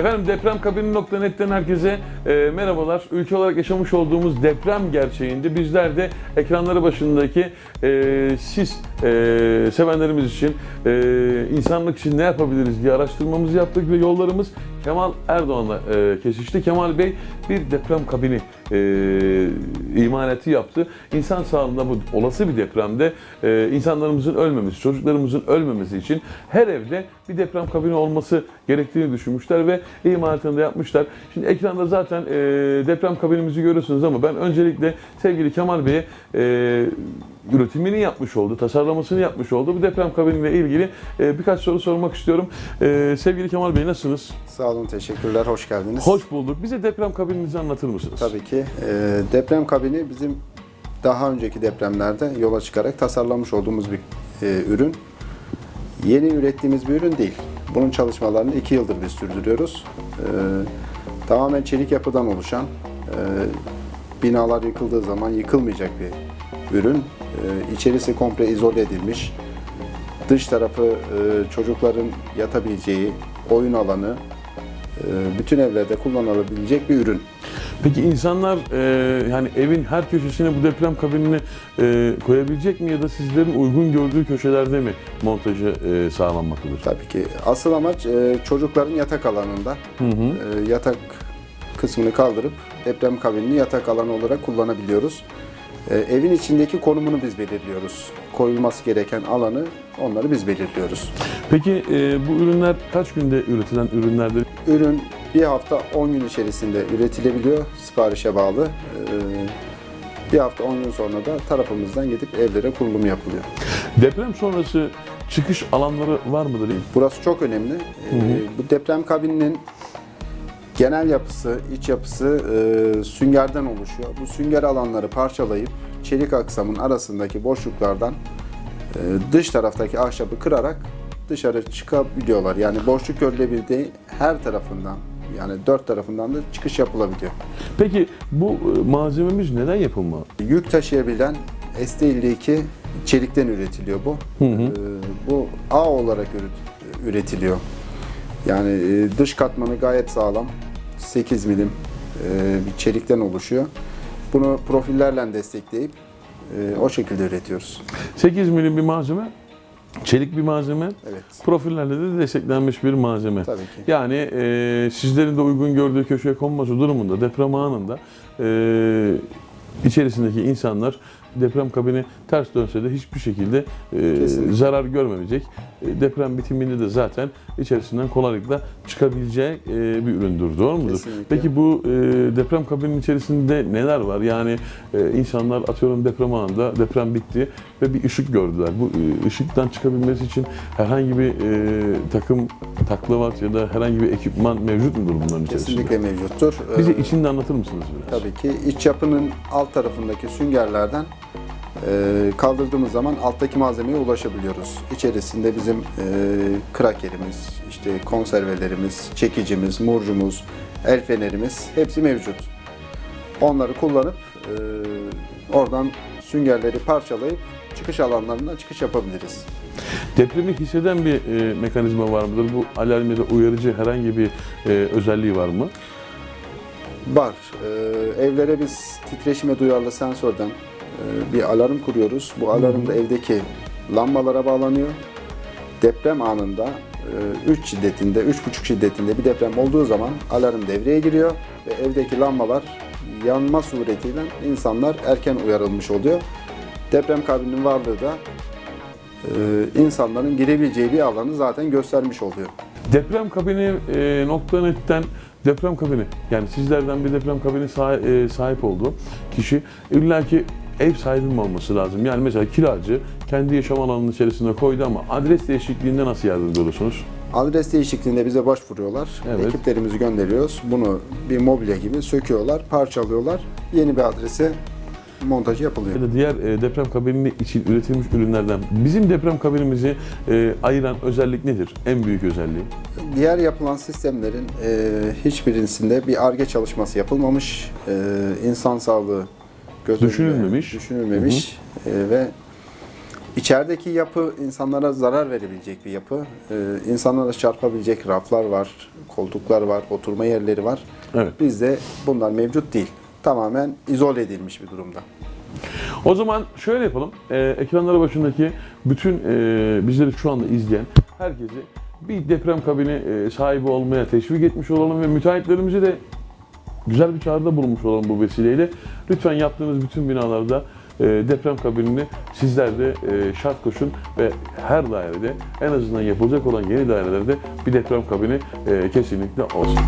Efendim depremkabini.net'ten herkese e, merhabalar. Ülke olarak yaşamış olduğumuz deprem gerçeğinde bizler de ekranları başındaki e, siz e, sevenlerimiz için, e, insanlık için ne yapabiliriz diye araştırmamızı yaptık ve yollarımız Kemal Erdoğan'la e, kesişti. Kemal Bey bir deprem kabini e, imalatı yaptı. İnsan sağlığında bu olası bir depremde e, insanlarımızın ölmemesi, çocuklarımızın ölmemesi için her evde bir deprem kabini olması gerektiğini düşünmüşler ve imalatını da yapmışlar. Şimdi ekranda zaten e, deprem kabinimizi görüyorsunuz ama ben öncelikle sevgili Kemal Bey'e e, üretimini yapmış oldu, tasarlamasını yapmış oldu. Bu deprem kabiniyle ilgili e, birkaç soru sormak istiyorum. E, sevgili Kemal Bey nasılsınız? Sağ olun, teşekkürler, hoş geldiniz. Hoş bulduk. Bize deprem kabininizi anlatır mısınız? Tabii ki. Ee, deprem kabini bizim daha önceki depremlerde yola çıkarak tasarlamış olduğumuz bir e, ürün. Yeni ürettiğimiz bir ürün değil. Bunun çalışmalarını iki yıldır biz sürdürüyoruz. Ee, tamamen çelik yapıdan oluşan, e, binalar yıkıldığı zaman yıkılmayacak bir ürün. İçerisi komple izole edilmiş. Dış tarafı e, çocukların yatabileceği oyun alanı, e, bütün evlerde kullanılabilecek bir ürün. Peki insanlar e, yani evin her köşesine bu deprem kabinini e, koyabilecek mi ya da sizlerin uygun gördüğü köşelerde mi montajı e, sağlanmaktadır? Tabii ki. Asıl amaç e, çocukların yatak alanında Hı hı. e, yatak kısmını kaldırıp deprem kabinini yatak alanı olarak kullanabiliyoruz. E, evin içindeki konumunu biz belirliyoruz. Koyulması gereken alanı onları biz belirliyoruz. Peki e, bu ürünler kaç günde üretilen ürünlerdir? Ürün bir hafta 10 gün içerisinde üretilebiliyor siparişe bağlı. E, bir hafta 10 gün sonra da tarafımızdan gidip evlere kurulum yapılıyor. Deprem sonrası çıkış alanları var mıdır? Burası çok önemli. Ee, bu deprem kabininin genel yapısı, iç yapısı e, süngerden oluşuyor. Bu sünger alanları parçalayıp çelik aksamın arasındaki boşluklardan e, dış taraftaki ahşabı kırarak dışarı çıkabiliyorlar. Yani boşluk görülebildiği her tarafından yani dört tarafından da çıkış yapılabiliyor. Peki bu e, malzememiz neden yapılma? Yük taşıyabilen ST52 çelikten üretiliyor bu. Ee, bu A olarak üret- üretiliyor. Yani e, dış katmanı gayet sağlam. 8 milim e, bir çelikten oluşuyor. Bunu profillerle destekleyip e, o şekilde üretiyoruz. 8 milim bir malzeme, çelik bir malzeme, Evet. profillerle de desteklenmiş bir malzeme. Tabii ki. Yani e, sizlerin de uygun gördüğü köşeye konması durumunda deprem anında e, içerisindeki insanlar deprem kabini ters dönse de hiçbir şekilde e, zarar görmemeyecek. E, deprem bitiminde de zaten içerisinden kolaylıkla çıkabileceği e, bir üründür. Doğru mudur? Kesinlikle. Peki bu e, deprem kabinin içerisinde neler var? Yani e, insanlar atıyorum deprem anında deprem bitti ve bir ışık gördüler. Bu e, ışıktan çıkabilmesi için herhangi bir e, takım taklavat ya da herhangi bir ekipman mevcut mudur bunların içerisinde? Kesinlikle mevcuttur. Bize Ee, içinde anlatır mısınız biraz? Tabii ki iç yapının alt tarafındaki süngerlerden kaldırdığımız zaman alttaki malzemeye ulaşabiliyoruz. İçerisinde bizim e, krakerimiz, işte konservelerimiz, çekicimiz, murcumuz, el fenerimiz hepsi mevcut. Onları kullanıp e, oradan süngerleri parçalayıp çıkış alanlarına çıkış yapabiliriz. Depremi hisseden bir e, mekanizma var mıdır? Bu alarm ya da uyarıcı herhangi bir e, özelliği var mı? Var. Ee, evlere biz titreşime duyarlı sensörden e, bir alarm kuruyoruz. Bu alarm da evdeki lambalara bağlanıyor. Deprem anında 3 şiddetinde, 3,5 şiddetinde bir deprem olduğu zaman alarm devreye giriyor ve evdeki lambalar yanma suretiyle insanlar erken uyarılmış oluyor. Deprem kabininin varlığı da e, insanların girebileceği bir alanı zaten göstermiş oluyor. Deprem kabini e, nokta netten deprem kabini yani sizlerden bir deprem kabini sahip, sahip oldu kişi illaki ev sahibi mi olması lazım? Yani mesela kiracı kendi yaşam alanının içerisinde koydu ama adres değişikliğinde nasıl yardımcı olursunuz? Adres değişikliğinde bize başvuruyorlar. Evet. Ekiplerimizi gönderiyoruz. Bunu bir mobilya gibi söküyorlar, parçalıyorlar. Yeni bir adrese montajı yapılıyor. Ya da diğer e, deprem kabini için üretilmiş ürünlerden bizim deprem kabinimizi e, ayıran özellik nedir? En büyük özelliği? Diğer yapılan sistemlerin e, hiçbirisinde bir ARGE çalışması yapılmamış. E, insan sağlığı göz Düşünülmemiş. düşünülmemiş. E, ve İçerideki yapı insanlara zarar verebilecek bir yapı. Ee, insanlara çarpabilecek raflar var, koltuklar var, oturma yerleri var. Evet. Bizde bunlar mevcut değil. Tamamen izole edilmiş bir durumda. O zaman şöyle yapalım. Ee, ekranları başındaki bütün e, bizleri şu anda izleyen herkesi bir deprem kabini e, sahibi olmaya teşvik etmiş olalım ve müteahhitlerimize de güzel bir çağrıda bulunmuş olalım bu vesileyle. Lütfen yaptığınız bütün binalarda e, deprem kabinini sizler de e, şart koşun ve her dairede en azından yapılacak olan yeni dairelerde bir deprem kabini e, kesinlikle olsun.